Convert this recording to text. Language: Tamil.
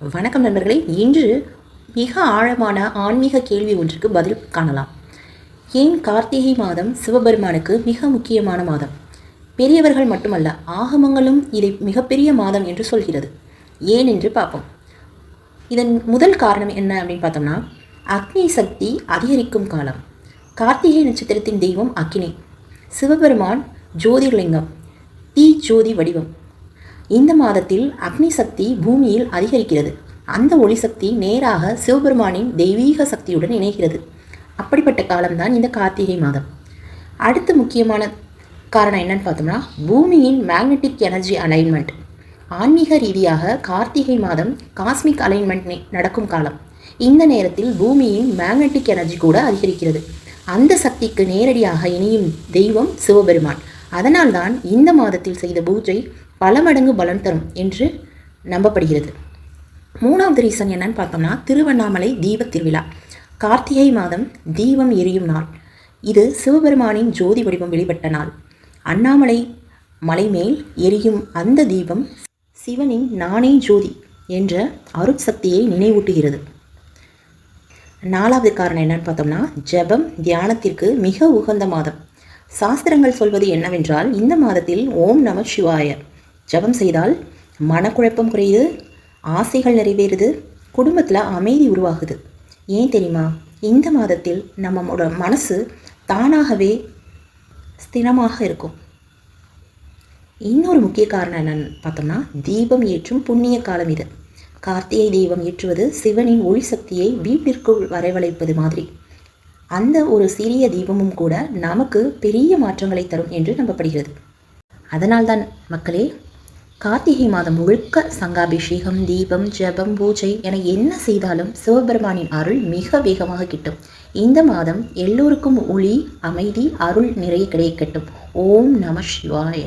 வணக்கம் நண்பர்களே. இன்று மிக ஆழமான ஆன்மீக கேள்வி ஒன்றுக்கு பதில் காணலாம். ஏன் கார்த்திகை மாதம் சிவபெருமானுக்கு மிக முக்கியமான மாதம்? பெரியவர்கள் மட்டுமல்ல ஆகமங்களும் இதை மிகப்பெரிய மாதம் என்று சொல்கிறது. ஏன் என்று பார்ப்போம். இதன் முதல் காரணம் என்ன அப்படின்னு பார்த்தோம்னா அக்னி சக்தி அதிகரிக்கும் காலம். கார்த்திகை நட்சத்திரத்தின் தெய்வம் அக்னி சிவபெருமான் ஜோதிர்லிங்கம். தீ ஜோதி வடிவம். இந்த மாதத்தில் அக்னி சக்தி பூமியில் அதிகரிக்கிறது. அந்த ஒளி சக்தி நேராக சிவபெருமானின் தெய்வீக சக்தியுடன் இணைகிறது. அப்படிப்பட்ட காலம்தான் இந்த கார்த்திகை மாதம். அடுத்த முக்கியமான காரணம் என்னன்னு பார்த்தோம்னா பூமியின் மேக்னெட்டிக் எனர்ஜி அலைன்மெண்ட் ஆன்மீக ரீதியாக கார்த்திகை மாதம் காஸ்மிக் அலைன்மெண்ட் நடக்கும் காலம். இந்த நேரத்தில் பூமியின் மேக்னெட்டிக் எனர்ஜி கூட அதிகரிக்கிறது. அந்த சக்திக்கு நேரடியாக இணையும் தெய்வம் சிவபெருமான். அதனால்தான் இந்த மாதத்தில் செய்த பூஜை பல மடங்கு பலன் தரும் என்று நம்பப்படுகிறது. மூணாவது ரீசன் என்னன்னு பார்த்தோம்னா திருவண்ணாமலை தீபத் திருவிழா. கார்த்திகை மாதம் தீபம் எரியும் நாள். இது சிவபெருமானின் ஜோதி வடிவம் வெளிப்பட்ட நாள். அண்ணாமலை மலை மேல் எரியும் அந்த தீபம் சிவனின் நானே ஜோதி என்ற அருட்சக்தியை நினைவூட்டுகிறது. நாலாவது காரணம் என்னன்னு பார்த்தோம்னா ஜெபம் தியானத்திற்கு மிக உகந்த மாதம். சாஸ்திரங்கள் சொல்வது என்னவென்றால் இந்த மாதத்தில் ஓம் நம சிவாய. ஜெபம் செய்தால் மனக்குழப்பம் குறையுது ஆசைகள் நிறைவேறுது குடும்பத்தில் அமைதி உருவாகுது. ஏன் தெரியுமா? இந்த மாதத்தில் நம்மளோட மனசு தானாகவே ஸ்திரமாக இருக்கும். இன்னொரு முக்கிய காரணம் என்னன்னு பார்த்தோம்னா தீபம் ஏற்றும் புண்ணிய காலம் இது. கார்த்திகை தீபம் ஏற்றுவது சிவனின் ஒளி சக்தியை வீட்டிற்குள் வரவழைப்பது மாதிரி. அந்த ஒரு சிறிய தீபமும் கூட நமக்கு பெரிய மாற்றங்களை தரும் என்று நம்பப்படுகிறது. அதனால்தான் மக்களே கார்த்திகை மாதம் முழுக்க சங்காபிஷேகம் தீபம் ஜெபம் பூஜை என என்ன செய்தாலும் சிவபெருமானின் அருள் மிக வேகமாக கிட்டும். இந்த மாதம் எல்லோருக்கும் ஒளி அமைதி அருள் நிறைய கிடைக்கட்டும். ஓம் நம சிவாய.